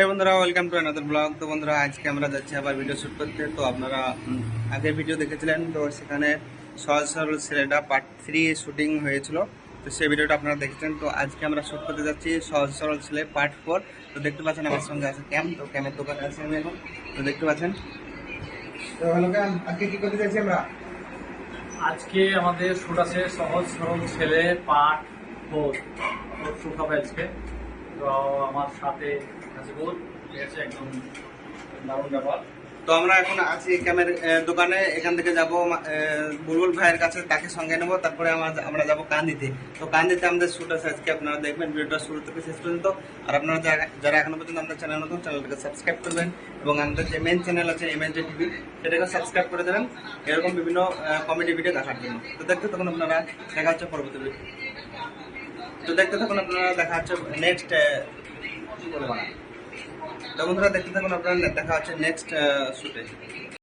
এই বন্ধুরা welcome to another blog তো বন্ধুরা, আজকে আমরা যাচ্ছি আবার ভিডিও শ্যুট করতে। তো আপনারা আগের ভিডিও দেখেছিলেন, তো সেখানে সহজ সরল ছেলেটা পার্ট থ্রি শ্যুটিং হয়েছিল। তো সেই ভিডিওটা আপনারা দেখেছেন। তো আজকে আমরা শ্যুট করতে যাচ্ছি সহজ সরল ছেলে পার্ট ফোর তো দেখতে পাচ্ছেন আমার সঙ্গে আছে ক্যাম তো ক্যামের দোকানে আছি আমি এখন। তো দেখতে পাচ্ছেন। তো হ্যালো ক্যাম আজকে কী করতে যাচ্ছি আমরা? আজকে আমাদের শুট আছে সহজ সরল ছেলে পার্ট ফোর শুট হবে আজকে। আমার সাথে ঠিক আছে, একদম তো আমরা এখন আছি ক্যামের দোকানে, এখান থেকে যাব বুলবুল ভাইয়ের কাছে, তাকে সঙ্গে নেব, তারপরে আমরা- যাব কান্দিতে। তো কান্দিতে আমাদের শুট আছে আজকে, আপনারা দেখবেন, ভিডিওটা শুরু থেকে শেষ পর্যন্ত। আর আপনারা যারা এখনও পর্যন্ত আমাদের চ্যানেল নতুন চ্যানেলটাকে সাবস্ক্রাইব করবেন, এবং আমাদের যে মেন চ্যানেল আছে এমএনজে টিভি সেটাকে সাবস্ক্রাইব করে দেবেন। এরকম বিভিন্ন কমেডি ভিডিও দেখার জন্য। তো দেখতে তখন আপনারা, দেখা হচ্ছে পরবর্তী ভিডিও তো দেখতে থাকুন আপনারা, দেখা হচ্ছে নেক্সট কি বলব না তো বন্ধুরা, দেখতে থাকুন আপনারা, দেখা হচ্ছে নেক্সট শুটে